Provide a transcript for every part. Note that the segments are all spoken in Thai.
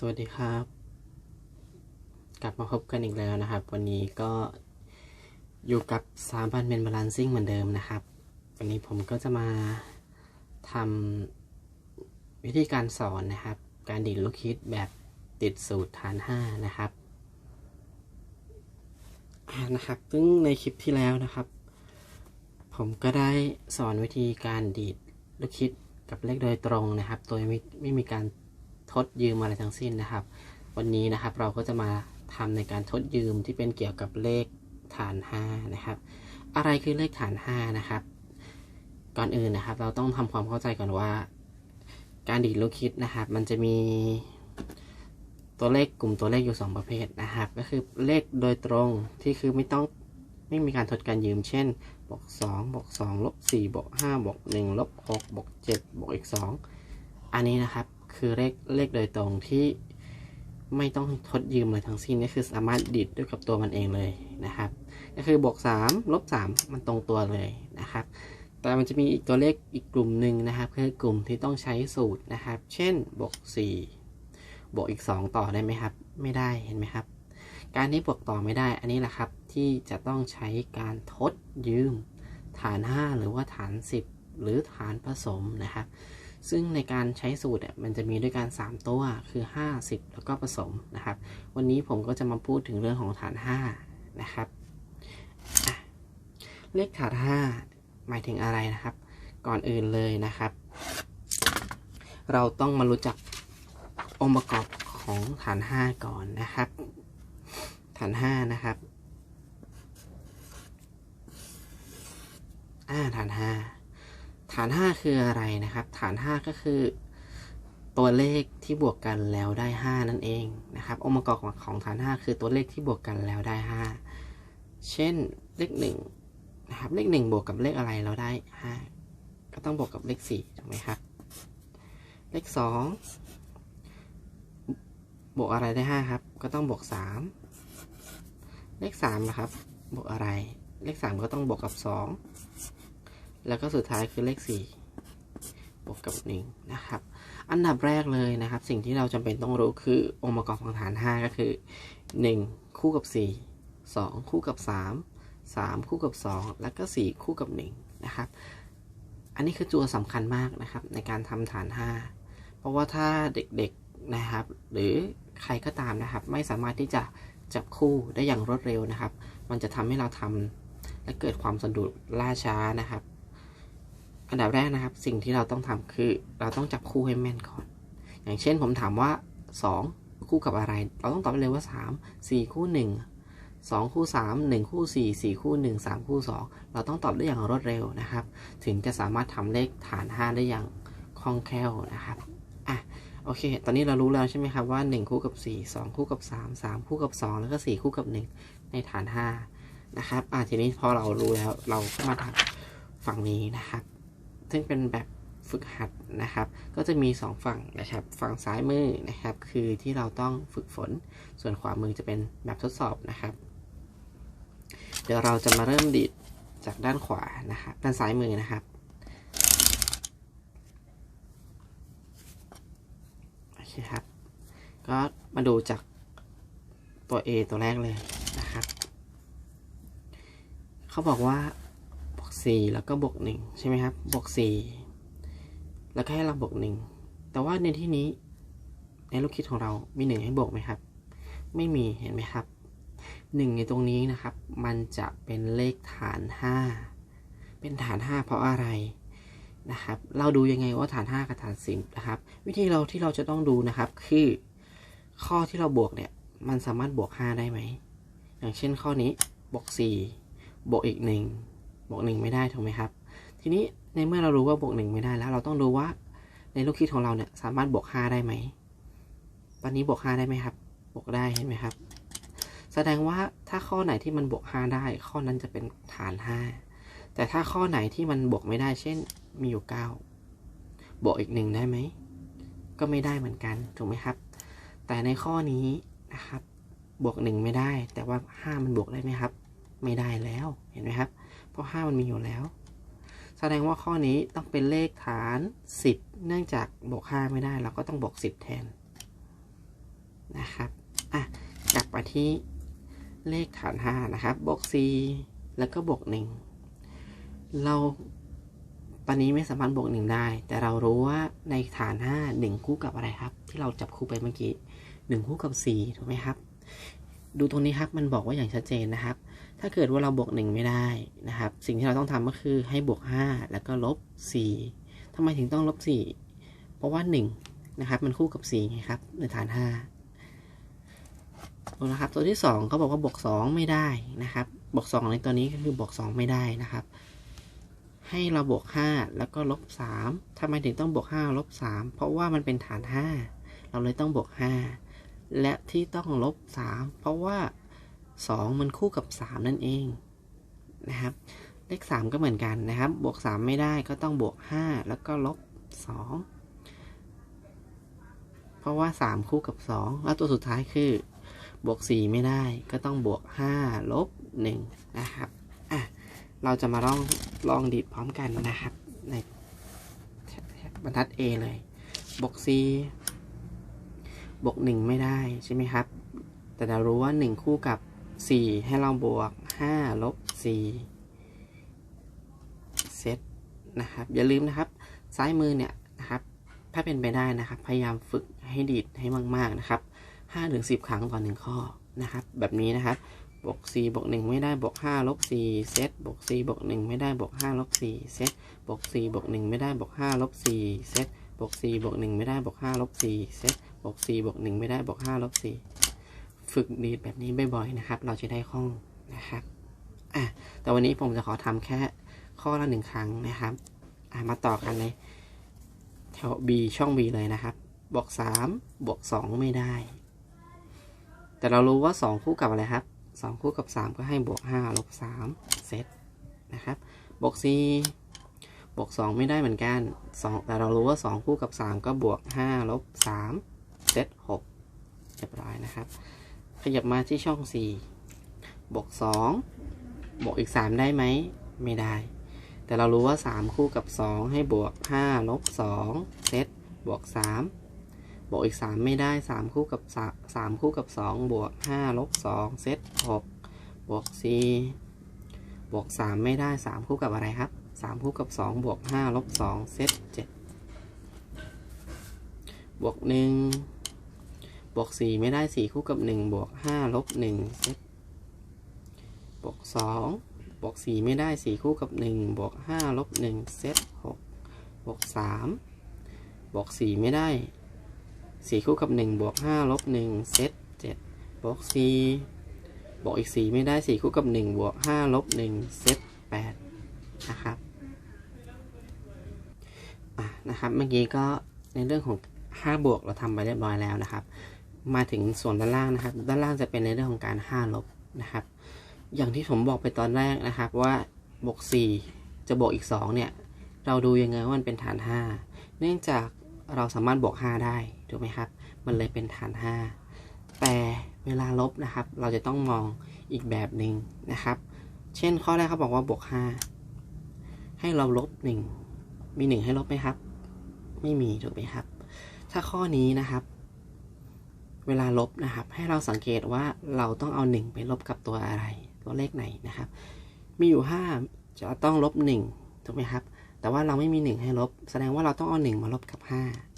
สวัสดีครับ กลับมาพบกันอีกแล้วนะครับ วันนี้ก็อยู่กับสามพันเมนบาลานซิ่งเหมือนเดิมนะครับ วันนี้ผมก็จะมาทำวิธีการสอนนะครับ การดีดลูกคิดแบบติดสูตรฐาน 5 นะครับนะครับ ซึ่งในคลิปที่แล้วนะครับ ผมก็ได้สอนวิธีการดีดลูกคิดกับเลขโดยตรงนะครับ โดยไม่ไม่มีการ ทดยืมอะไรทั้งสิ้นนะครับ วันนี้นะครับเราก็จะมาทำในการทดยืมที่เป็นเกี่ยวกับเลขฐาน 5 นะครับ อะไรคือเลขฐาน 5 นะครับ ก่อนอื่นนะครับ เราต้องทำความเข้าใจก่อนว่า การดีดลูกคิดนะครับ มันจะมีตัวเลขกลุ่มตัวเลขอยู่ 2 ประเภทนะครับ ก็คือเลขโดยตรงที่คือไม่ต้องไม่มีการทดการยืม เช่นบวก2บวก2ลบ4บวก5บวก1ลบ6บวก7บวกอีก 2 อันนี้นะครับ คือเลขเลขโดยตรงที่ไม่ต้องทดยืมอะไรทั้งสิ้นก็คือสามารถดิดด้วยกับตัวมันเองเลยนะครับ ก็คือบวก3ลบ3มันตรงตัวเลยนะครับ แต่มันจะมีอีกตัวเลขอีกกลุ่มหนึ่งนะครับคือกลุ่มที่ต้องใช้สูตรนะครับ เช่นบวก4บวกอีก 2 ต่อได้ไหมครับ ไม่ได้เห็นไหมครับ การที่บวกต่อไม่ได้อันนี้แหละครับที่จะต้องใช้การทดยืม ฐาน 5 หรือว่าฐาน 10 หรือฐานผสมนะครับ ซึ่งในการใช้สูตรเนี่ยมันจะมีด้วยกัน 3 ตัวคือ 5 10 แล้วก็ผสมนะครับ วันนี้ผมก็จะมาพูดถึงเรื่องของฐาน 5 นะครับ เลขฐาน 5 หมายถึงอะไรนะครับ ก่อนอื่นเลยนะครับ เราต้องมารู้จักองค์ประกอบของฐาน 5 ก่อนนะครับ ฐาน 5 นะครับอ่าฐาน 5 ฐาน 5 คืออะไรนะครับ ฐาน 5 ก็คือ ตัวเลขที่บวกกันแล้วได้ 5 นั่นเองนะครับ องค์ประกอบของฐาน 5 คือตัวเลขที่บวกกันแล้วได้ 5 เช่นเลข1นะครับ เลข 1 บวกกับเลขอะไรเราได้ 5 ก็ต้องบวกกับเลข4ถูกไหมครับ เลข 2 บวกอะไรได้ 5 ครับ ก็ต้องบวก 3 เลข3นะครับ บวกอะไร เลข 3 ก็ต้องบวกกับ 2 แล้วก็สุดท้ายคือเลข 4 บวกกับ 1 นะครับ อันดับแรกเลยนะครับ สิ่งที่เราจำเป็นต้องรู้คือองค์ประกอบของฐาน 5 ก็คือ 1 คู่กับ 4 2 คู่กับ 3 3 คู่กับ 2 แล้วก็ 4 คู่กับ 1 นะครับ อันนี้คือตัวสำคัญมากนะครับ ในการทำฐาน 5 เพราะว่าถ้าเด็กๆนะครับ หรือใครก็ตามนะครับ ไม่สามารถที่จะจับคู่ได้อย่างรวดเร็วนะครับ มันจะทำให้เราทำและเกิดความสะดุดล่าช้านะครับ อันดับแรกนะครับ สิ่งที่เราต้องทำคือ เราต้องจับคู่ให้แม่นก่อน อย่างเช่นผมถามว่า 2 คู่กับอะไร เราต้องตอบไปเลยว่า 3 4 คู่ 1 2 คู่ 3 1 คู่ 4 4 คู่ 1 3 คู่ 2 เราต้องตอบได้อย่างรวดเร็วนะครับ ถึงจะสามารถทำเลขฐาน 5 ได้อย่างคล่องแคล่วนะครับอะโอเค ตอนนี้เรารู้แล้วใช่ไหมครับว่า 1 คู่กับ 4 2 คู่กับ 3 3 คู่กับ 2 แล้วก็ 4 คู่กับ 1 ในฐาน 5 นะครับอะทีนี้พอเรารู้แล้วเราก็มาทำฝั่งนี้นะครับ ซึ่งเป็นแบบฝึกหัดนะครับ ก็จะมี 2 ฝั่งนะครับ ฝั่งซ้ายมือนะครับ คือที่เราต้องฝึกฝน ส่วนขวามือจะเป็นแบบทดสอบนะครับ เดี๋ยวเราจะมาเริ่มดีดจากด้านขวานะครับ ด้านซ้ายมือนะครับโอเคครับ ก็มาดูจากตัว A ตัวแรกเลยนะครับ เขาบอกว่า 4 แล้วก็บวก1ใช่ไหมครับ บวก 4 แล้วก็ให้เราบวก 1 แต่ว่าในที่นี้ในลูกคิดของเรามี 1 ให้บวกไหมครับ ไม่มีเห็นไหมครับ 1 ในตรงนี้นะครับ มันจะเป็นเลขฐาน 5 เป็นฐาน 5 เพราะอะไรนะครับ เราดูยังไงว่าฐาน 5 กับฐาน 10 นะครับ วิธีเราที่เราจะต้องดูนะครับ คือข้อที่เราบวกเนี่ย มันสามารถบวก 5 ได้ไหม อย่างเช่นข้อนี้ บวก 4 บวกอีก 1 บวก1ไม่ได้ถูกไหมครับ ทีนี้ในเมื่อเรารู้ว่าบวก1ไม่ได้แล้ว เราต้องดูว่าในลูกคิดของเราเนี่ยสามารถบวก5ได้ไหม ตอนนี้บวก5ได้ไหมครับ บวกได้เห็นไหมครับ แสดงว่าถ้าข้อไหนที่มันบวก5ได้ ข้อนั้นจะเป็นฐาน5แต่ถ้าข้อไหนที่มันบวกไม่ได้ เช่น มีอยู่9บวกอีก1ได้ไหม ก็ไม่ได้เหมือนกันถูกไหมครับ แต่ในข้อนี้นะครับ บวก1ไม่ได้ แต่ว่า5มันบวกได้ไหมครับ ไม่ได้แล้วเห็นไหมครับ เพราะ5มันมีอยู่แล้ว แสดงว่าข้อนี้ต้องเป็นเลขฐาน 10 เนื่องจากบวก5ไม่ได้ เราก็ต้องบวก10 แทนที่เลขฐานห้านะครับบวกสี่แล้วก็บวกหนึ่งเราตอนนี้ไม่สามารถบวกหนึ่งได้ แต่เรารู้ว่าในฐานห้าหนึ่งคู่กับอะไรครับ ที่เราจับคู่ไปเมื่อกี้หนึ่งคู่กับสี่ถูกไหมครับ ดูตรงนี้ครับมันบอกว่าอย่างชัดเจนนะครับ ถ้าเกิดว่าเราบวกหนึ่งไม่ได้นะครับ สิ่งที่เราต้องทำก็คือให้บวกห้าแล้วก็ลบสี่ทำไมถึงต้องลบสี่เพราะว่าหนึ่งนะครับ มันคู่กับสี่ไงครับในฐานห้านะครับ ตัวที่สองเขาบอกว่าบวกสองไม่ได้นะครับ บวกสองในตัวนี้ก็คือบวกสองไม่ได้นะครับ ให้เราบวกห้าแล้วก็ลบสามทำไมถึงต้องบวกห้าลบสามเพราะว่ามันเป็นฐานห้าเราเลยต้องบวกห้าและที่ต้องลบสามเพราะว่า สองมันคู่กับสามนั่นเองนะครับ เลขสามก็เหมือนกันนะครับ บวกสามไม่ได้ก็ต้องบวกห้าแล้วก็ลบสองเพราะว่าสามคู่กับสองแล้วตัวสุดท้ายคือบวกสี่ไม่ได้ก็ต้องบวกห้าลบหนึ่งนะครับอะเราจะมาลองลองดีดพร้อมกันนะครับ ในบรรทัด A เลย บวกสี่บวกหนึ่งไม่ได้ใช่ไหมครับ แต่เรารู้ว่าหนึ่งคู่กับ สี่ให้เราบวกห้าลบสี่เซตนะครับ อย่าลืมนะครับ ซ้ายมือเนี่ยนะครับ ถ้าเป็นไปได้นะครับ พยายามฝึกให้ดีดให้มากๆนะครับห้าถึงสิบครั้งต่อหนึ่งข้อนะครับ แบบนี้นะครับ บวกสี่บวกหนึ่งไม่ได้ บวกห้าลบสี่เซต บวกสี่บวกหนึ่งไม่ได้ บวกห้าลบสี่เซต บวกสี่บวกหนึ่งไม่ได้ บวกห้าลบสี่เซต บวกสี่บวกหนึ่งไม่ได้ บวกห้าลบสี่เซต บวกสี่บวกหนึ่งไม่ได้ บวกห้าลบสี่ ฝึกดีดแบบนี้บ่อยๆนะครับ เราจะได้คล่องนะครับอะแต่วันนี้ผมจะขอทำแค่ข้อละหนึ่งครั้งนะครับอะมาต่อกันเลยแถว B ช่อง B เลยนะครับ บวกสามบวกสองไม่ได้ แต่เรารู้ว่าสองคู่กับอะไรครับสองคู่กับสามก็ให้บวกห้าลบสามเซตนะครับ บวกสี่บวกสองไม่ได้เหมือนกันสองแต่เรารู้ว่าสองคู่กับสามก็บวกห้าลบสามเซตหกเรียบร้อยนะครับ ขยับมาที่ช่องสี่บวกสองบวกอีกสามได้ไหม ไม่ได้ แต่เรารู้ว่าสามคู่กับสองให้บวกห้าลบสองเซตบวกสามบวกอีกสามไม่ได้สามคู่กับสามสามคู่กับสองบวกห้าลบสองเซตหกบวกสี่บวกสามไม่ได้สามคู่กับอะไรครับสามคู่กับสองบวกห้าลบสองเซตเจ็ดบวกหนึ่ง บวกสี่ไม่ได้สี่คู่กับหนึ่งบวกห้าลบหนึ่งเซตบวกสองบวกสี่ไม่ได้สี่คู่กับหนึ่งบวกห้าลบหนึ่งเซตหกบวกสามบวกสี่ไม่ได้สี่คู่กับหนึ่งบวกห้าลบหนึ่งเซตเจ็ดบวกสี่บวกอีกสี่ไม่ได้สี่คู่กับหนึ่งบวกห้าลบหนึ่งเซตแปดนะครับนะครับเมื่อกี้ก็ในเรื่องของห้าบวกเราทำไปเรียบร้อยแล้วนะครับ มาถึงส่วนด้านล่างนะครับ ด้านล่างจะเป็นในเรื่องของการห้าลบนะครับ อย่างที่ผมบอกไปตอนแรกนะครับว่าบวกสี่จะบวกอีกสองเนี่ย เราดูยังไงว่ามันเป็นฐานห้าเนื่องจากเราสามารถบวก 5 ได้ถูกไหมครับ มันเลยเป็นฐาน 5 แต่เวลาลบนะครับ เราจะต้องมองอีกแบบหนึ่งนะครับ เช่นข้อแรกเขาบอกว่าบวก 5 ให้เราลบ 1 มี 1 ให้ลบไหมครับ ไม่มีถูกไหมครับ ถ้าข้อนี้นะครับ เวลาลบนะครับ ให้เราสังเกตว่าเราต้องเอา 1 ไปลบกับตัวอะไร ตัวเลขไหนนะครับ มีอยู่ 5 จะต้องลบ1ถูกไหมครับ แต่ว่าเราไม่มี 1 ให้ลบ แสดงว่าเราต้องเอา 1 มาลบกับ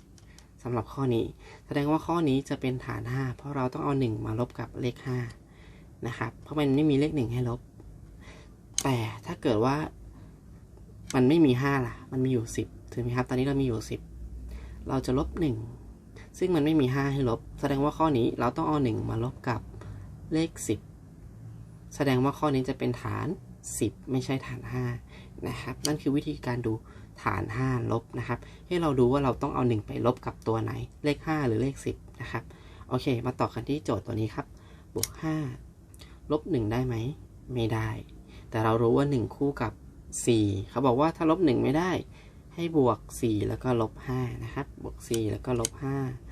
5สำหรับข้อนี้ แสดงว่าข้อนี้จะเป็นฐาน 5 เพราะเราต้องเอา 1 มาลบกับเลข5นะครับ เพราะมันไม่มีเลข 1 ให้ลบ แต่ถ้าเกิดว่ามันไม่มี 5 ล่ะ มันมีอยู่ 10 ถูกไหมครับ ตอนนี้เรามีอยู่ 10 เราจะลบ 1 ซึ่งมันไม่มี 5 ให้ลบ แสดงว่าข้อนี้เราต้องเอา 1 มาลบกับเลข 10 แสดงว่าข้อนี้จะเป็นฐาน 10 ไม่ใช่ฐาน 5 นะครับ นั่นคือวิธีการดูฐาน 5 ลบนะครับ ให้เราดูว่าเราต้องเอา 1 ไปลบกับตัวไหน เลข 5 หรือเลข 10 นะครับ โอเค มาต่อกันที่โจทย์ตัวนี้ครับ บวก 5 ลบ 1 ได้ไหม ไม่ได้ แต่เรารู้ว่า 1 คู่กับ 4 เขาบอกว่าถ้าลบ 1 ไม่ได้ ให้บวก 4 แล้วก็ลบ 5 นะครับ บวก 4 แล้วก็ลบ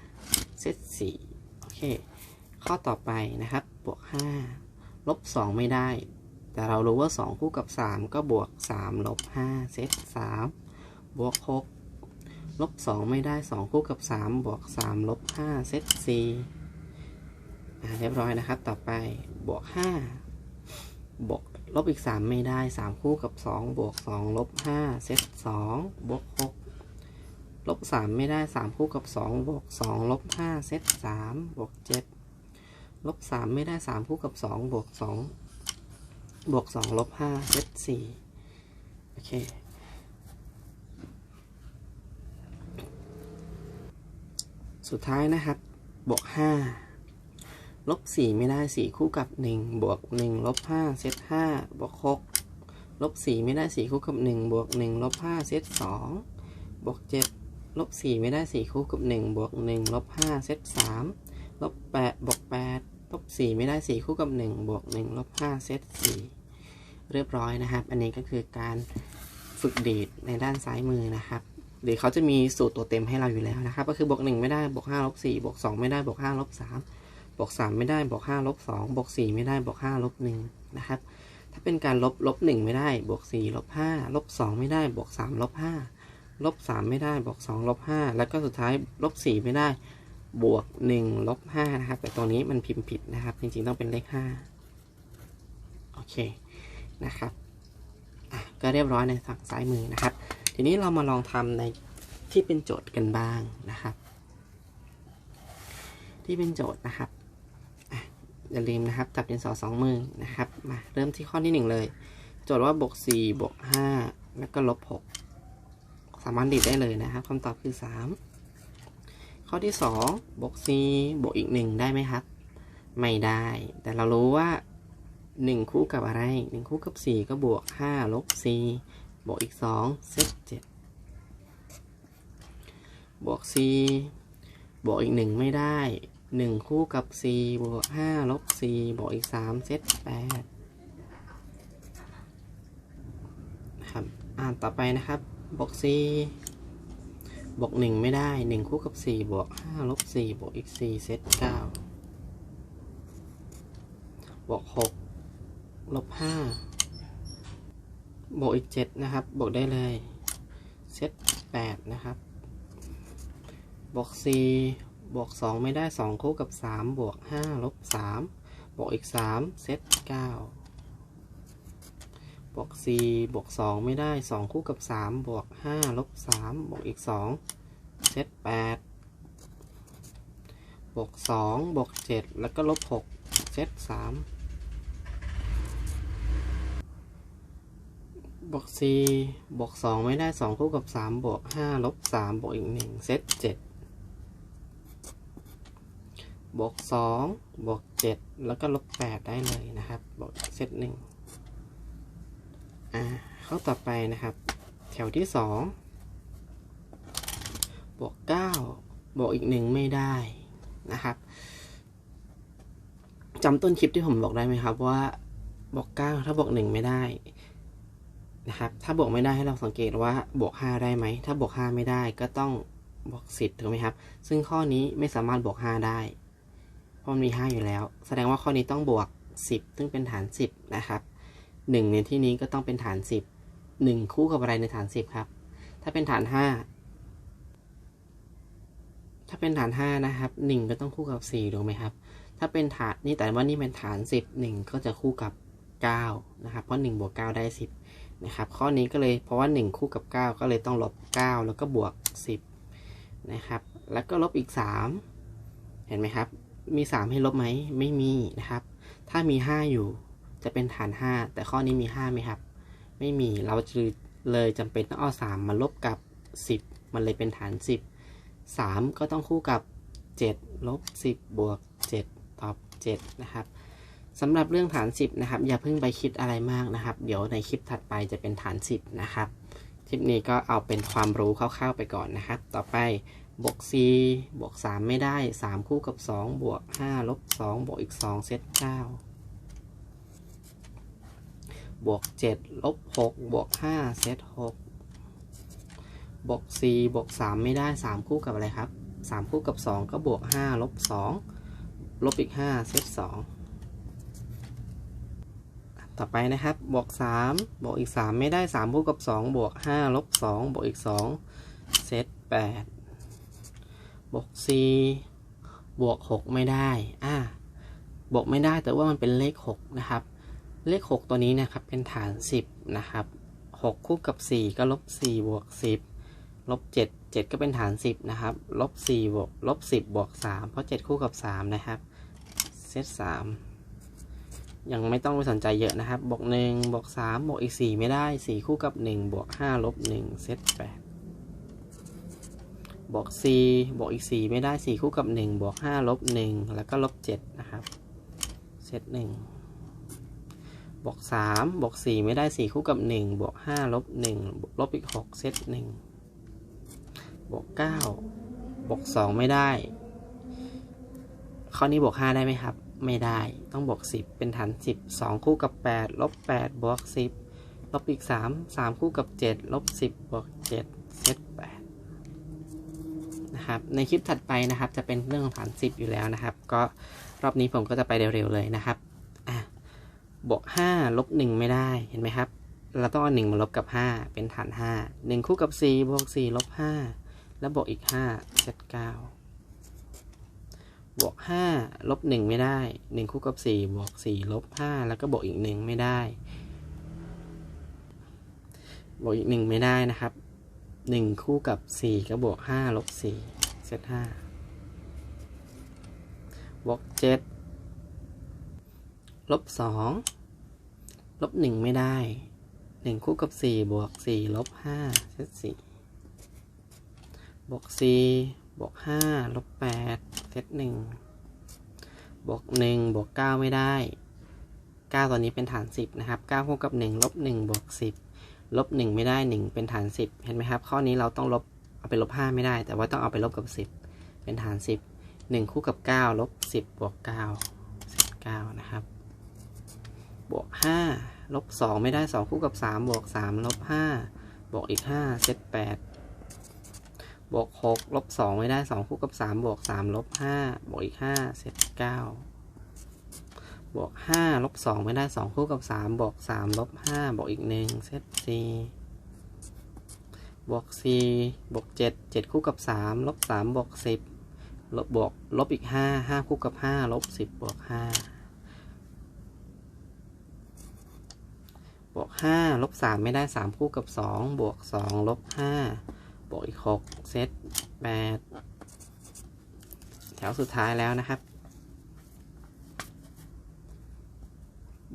5 เซต4โอเค ข้อต่อไปนะครับ บวก 5 ลบ 2 ไม่ได้ แต่เรารู้ว่า 2 คู่กับ 3 ก็บวก 3 ลบ 5 เซต3บวก 6 ลบ 2 ไม่ได้ 2 คู่กับ 3 บวก 3 ลบ 5 เซต4อ่าเรียบร้อยนะครับ ต่อไป บวกห้าบวก ลบอีกสามไม่ได้สามคู่กับสองบวกสองลบห้าเซตสองบวกหกลบสามไม่ได้สามคู่กับสองบวกสองลบห้าเซตสามบวกเจ็ดลบสามไม่ได้สามคู่กับสองบวกสองบวกสองลบห้าเซตสี่โอเคสุดท้ายนะครับ บวกห้า ลบสี่ไม่ได้สี่คู่กับหนึ่งบวกหนึ่งลบห้าเซตห้าบวกหกลบสี่ไม่ได้สี่คู่กับหนึ่งบวกหนึ่งลบห้าเซตสองบวกเจ็ดลบสี่ไม่ได้สี่คู่กับหนึ่งบวกหนึ่งลบห้าเซตสามลบแปดบวกแปดลบสี่ไม่ได้สี่คู่กับหนึ่งบวกหนึ่งลบห้าเซตสี่เรียบร้อยนะครับ อันนี้ก็คือการฝึกดีดในด้านซ้ายมือนะครับหรือเขาจะมีสูตรตัวเต็มให้เราอยู่แล้วนะครับ ก็คือบวกหนึ่งไม่ได้บวกห้าลบสี่บวกสองไม่ได้บวกห้าลบสาม บวกสามไม่ได้บวกห้าลบสองบวกสี่ไม่ได้บวกห้าลบหนึ่งนะครับ ถ้าเป็นการลบลบหนึ่งไม่ได้บวกสี่ลบห้าลบสองไม่ได้บวกสามลบห้าลบสามไม่ได้บวกสองลบห้าแล้วก็สุดท้ายลบสี่ไม่ได้บวกหนึ่งลบห้านะครับ แต่ตรงนี้มันพิมพ์ผิดนะครับ จริงๆ ต้องเป็นเลขห้าโอเคนะครับก็เรียบร้อยในฝั่งซ้ายมือนะครับ ทีนี้เรามาลองทำในที่เป็นโจทย์กันบ้างนะครับ ที่เป็นโจทย์นะครับ อย่าลืมนะครับจับดินสอสองมือนะครับ มาเริ่มที่ข้อที่หนึ่งเลย โจทย์ว่าบวกสี่บวกห้าแล้วก็ลบหกสามารถดีดได้เลยนะครับคำตอบคือสามข้อที่สองบวกสี่บวกอีกหนึ่งได้ไหมครับ ไม่ได้ แต่เรารู้ว่าหนึ่งคู่กับอะไรหนึ่งคู่กับสี่ก็บวกห้าลบสี่บวกอีกสองเซตเจ็ดบวกสี่บวกอีกหนึ่งไม่ได้ หนึ่งคู่กับสี่บวกห้าลบสี่บวกอีกสามเซตแปดครับ อ่านต่อไปนะครับบวกสี่บวกหนึ่งไม่ได้หนึ่งคู่กับสี่บวกห้าลบสี่บวกอีกสี่เซตเก้าบวกหกลบห้าบวกอีกเจ็ดนะครับ บวกได้เลย เซตแปดนะครับบวกสี่ บวกสองไม่ได้สองคู่กับสามบวกห้าลบสามบวกอีกสามเซตเก้าบวกสี่บวกสองไม่ได้สองคู่กับสามบวกห้าลบสามบวกอีกสองเซตแปดบวกสองบวกเจ็ดแล้วก็ลบหกเซตสามบวกสี่บวกสองไม่ได้สองคู่กับสามบวกห้าลบสามบวกอีกหนึ่งเซตเจ็ด บวกสองบวกเจ็ดแล้วก็ลบแปดได้เลยนะครับบวกเซตหนึ่งอ่าข้อต่อไปนะครับ แถวที่สองบวกเก้าบวกอีกหนึ่งไม่ได้นะครับจำต้นคลิปที่ผมบอกได้ไหมครับว่าบวกเก้าถ้าบวกหนึ่งไม่ได้นะครับ ถ้าบวกไม่ได้ให้เราสังเกตว่าบวกห้าได้ไหม ถ้าบวกห้าไม่ได้ก็ต้องบวกสิบถูกไหมครับ ซึ่งข้อนี้ไม่สามารถบวกห้าได้ มันมีห้าอยู่แล้ว แสดงว่าข้อนี้ต้องบวกสิบซึ่งเป็นฐานสิบนะครับหนึ่งในที่นี้ก็ต้องเป็นฐานสิบหนึ่งคู่กับอะไรในฐานสิบครับ ถ้าเป็นฐานห้าถ้าเป็นฐานห้านะครับหนึ่งก็ต้องคู่กับสี่ถูกไหมครับ ถ้าเป็นฐานนี่แต่ว่านี่เป็นฐานสิบหนึ่งก็จะคู่กับเก้านะครับ เพราะหนึ่งบวกเก้าได้สิบนะครับ ข้อนี้ก็เลยเพราะว่า 1 คู่กับ 9 ก็เลยต้องลบ 9 แล้วก็บวก 10 นะครับ แล้วก็ลบอีก 3 เห็นไหมครับ มี 3 ให้ลบไหม ไม่มีนะครับ ถ้ามี 5 อยู่จะเป็นฐาน 5 แต่ข้อนี้มี 5ไหมครับ ไม่มีเราจะเลยจำเป็นต้องเอา 3 มาลบกับ 10 มันเลยเป็นฐาน 10 3 ก็ต้องคู่กับ 7 ลบ 10 บวก 7 ตอบ 7 นะครับสำหรับเรื่องฐาน 10 นะครับ อย่าเพิ่งไปคิดอะไรมากนะครับ เดี๋ยวในคลิปถัดไปจะเป็นฐาน 10 นะครับ คลิปนี้ก็เอาเป็นความรู้คร่าวๆไปก่อนนะครับ ต่อไป บวก4บวก 3 ไม่ได้ 3 คู่กับ 2 บวก 5 ลบ 2 บวกอีก 2 เซต9บวก 7 ลบ 6 บวก 5 เซต6บวก 4 บวก 3 ไม่ได้ 3 คู่กับอะไรครับ 3 คู่กับ 2 ก็บวก 5 ลบ 2 ลบอีก 5 เซต2ต่อไปนะครับ บวก 3 บวกอีก 3 ไม่ได้3บวกกับ 2 บวก 5 ลบ 2 บวกอีก 2 เซต8 บวก4บวก 6 ไม่ได้อ่าบวกไม่ได้แต่ว่ามันเป็นเลข 6 นะครับ เลข 6 ตัวนี้นะครับเป็นฐาน 10 นะครับ 6 คู่กับ 4 ก็ลบ 4 บวก 10 ลบ 7 7 ก็เป็นฐาน 10 นะครับ ลบ 4 บวก ลบ 10 บวก 3 เพราะ 7 คู่กับ 3 นะครับ เซต 3 ยังไม่ต้องไปสนใจเยอะนะครับ บวก 1 บวก 3 บวกอีก 4 ไม่ได้ 4 คู่กับ 1 บวก 5 ลบ 1 เซต 8 บวก c บวกอีก 4 ไม่ได้ 4 คู่กับ 1 บวก 5 ลบ 1 แล้วก็ลบ 7 นะครับ เซต1บวก 3 บวก 4 ไม่ได้ 4 คู่กับ 1 บวก 5 ลบ 1 ลบอีก 6 เซต1บวก 9 บวก 2 ไม่ได้ ข้อนี้บวก 5 ได้ไหมครับ ไม่ได้ ต้องบวก 10 เป็นฐาน 10 2 คู่กับ 8 ลบ 8 บวก 10 ลบอีก 3 3 คู่กับ 7 ลบ 10 บวก 7 เซต8 นะครับ ในคลิปถัดไปนะครับ จะเป็นเรื่องของฐาน10อยู่แล้วนะครับ ก็รอบนี้ผมก็จะไปเร็วๆเลยนะครับอะบวก5ลบ1ไม่ได้เห็นไหมครับเราต้องเอา1มาลบกับ5เป็นฐาน5 1คู่กับ4บวก4ลบ5แล้วบวกอีก5เซต9บวก5ลบ1ไม่ได้1คู่กับ4บวก4ลบ5แล้วก็บวกอีก1ไม่ได้ บวกอีก1ไม่ได้นะครับ1คู่กับ4ก็บวก5ลบ4 เซตห้าบวกเจ็ดลบสองลบหนึ่งไม่ได้หนึ่งคู่กับสี่บวกสี่ลบห้าเซตสี่บวกสี่บวกห้าลบแปดเซตหนึ่งบวกหนึ่งบวกเก้าไม่ได้เก้าตอนนี้เป็นฐานสิบนะครับเก้าคู่กับหนึ่งลบหนึ่งบวกสิบลบหนึ่งไม่ได้หนึ่งเป็นฐานสิบเห็นไหมครับ ข้อนี้เราต้องลบ เอาไปลบ5ไม่ได้ แต่ว่าต้องเอาไปลบกับ10เป็นฐาน10 1คู่กับ9ลบ10บวก9เซต9นะครับ บวก5ลบ2ไม่ได้2คู่กับ3บวก3ลบ5บวกอีก5เซต8บวก6ลบ2ไม่ได้2คู่กับ3บวก3ลบ5บวกอีก5เซต9บวก5ลบ2ไม่ได้2คู่กับ3บวก3ลบ5บวกอีก1เซต4 บวก4บวก7 7คู่กับ3ลบ3บวก10ลบบวกลบอีก5 5คู่กับ5ลบ10บวก5บวก5ลบ3ไม่ได้3คู่กับ2บวก2ลบ5บวกอีก6เซต8แถวสุดท้ายแล้วนะครับ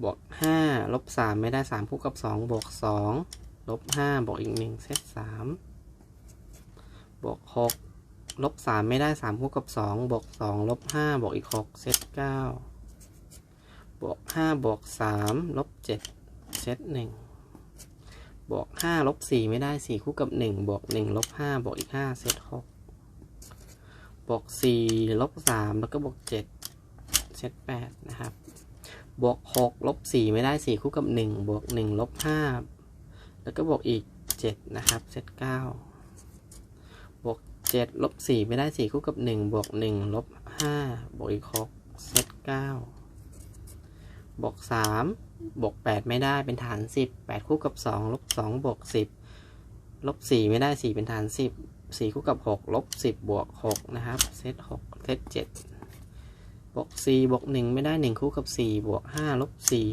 บวก5ลบ3ไม่ได้3คู่กับ2บวก2 ลบ5บวกอีก1เซต3บวก6ลบ3ไม่ได้3คู่กับ2บวก2ลบ5บวกอีก6เซต9บวก5บวก3ลบ7เซต1บวก5ลบ4ไม่ได้4คู่กับ1บวก1ลบ5บวกอีก5เซต6บวก4ลบ3แล้วก็บวก7เซต8นะครับบวก6ลบ4ไม่ได้4คู่กับ1บวก1ลบ5 แล้วก็บวกอีก 7 นะครับ เซต9บวก 7 ลบ 4 ไม่ได้ 4 คู่กับ 1 บวก 1 ลบ 5 บวกอีก 6 เซต9บวก 3 บวก 8 ไม่ได้เป็นฐาน 10 8 คู่กับ 2 ลบ 2 บวก 10 ลบ 4 ไม่ได้ 4 เป็นฐาน 10 4 คู่กับ 6 ลบ 10 บวก 6 นะครับ เซต6เซต7บวก 4 บวก 1 ไม่ได้ 1 คู่กับ 4 บวก 5 ลบ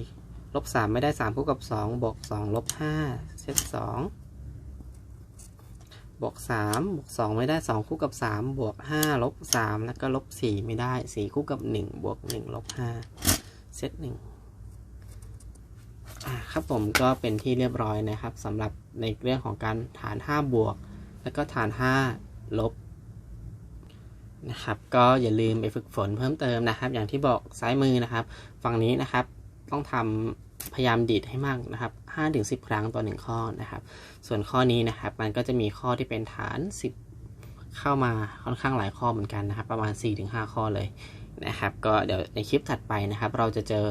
4ลบ3ไม่ได้ 3 คู่กับ 2 บวก 2 ลบ 5 เซต2บวก3บวก2ไม่ได้2คู่กับ3บวก5ลบ3แล้วก็ลบ4ไม่ได้4คู่กับ1บวก1ลบ5เซต1อ่าครับผมก็เป็นที่เรียบร้อยนะครับสำหรับในเรื่องของการฐาน 5 บวก แล้วก็ฐาน 5 ลบนะครับ ก็อย่าลืมไปฝึกฝนเพิ่มเติมนะครับ อย่างที่บอกซ้ายมือนะครับ ฝั่งนี้นะครับ ต้องทำ พยายามดีดให้มากนะครับ5-10 ครั้งต่อ 1 ข้อนะครับ ส่วนข้อนี้นะครับ มันก็จะมีข้อที่เป็นฐาน 10 เข้ามาค่อนข้างหลายข้อเหมือนกันนะครับ ประมาณ 4-5 ข้อเลยนะครับ ก็เดี๋ยวในคลิปถัดไปนะครับ เราจะเจอ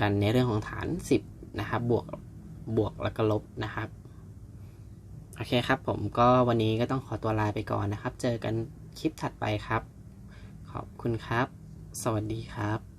กันในเรื่องของฐาน 10 นะครับ บวกบวกแล้วก็ลบนะครับโอเคครับผมก็วันนี้ก็ต้องขอตัวลาไปก่อนนะครับ เจอกันคลิปถัดไปครับ ขอบคุณครับ สวัสดีครับ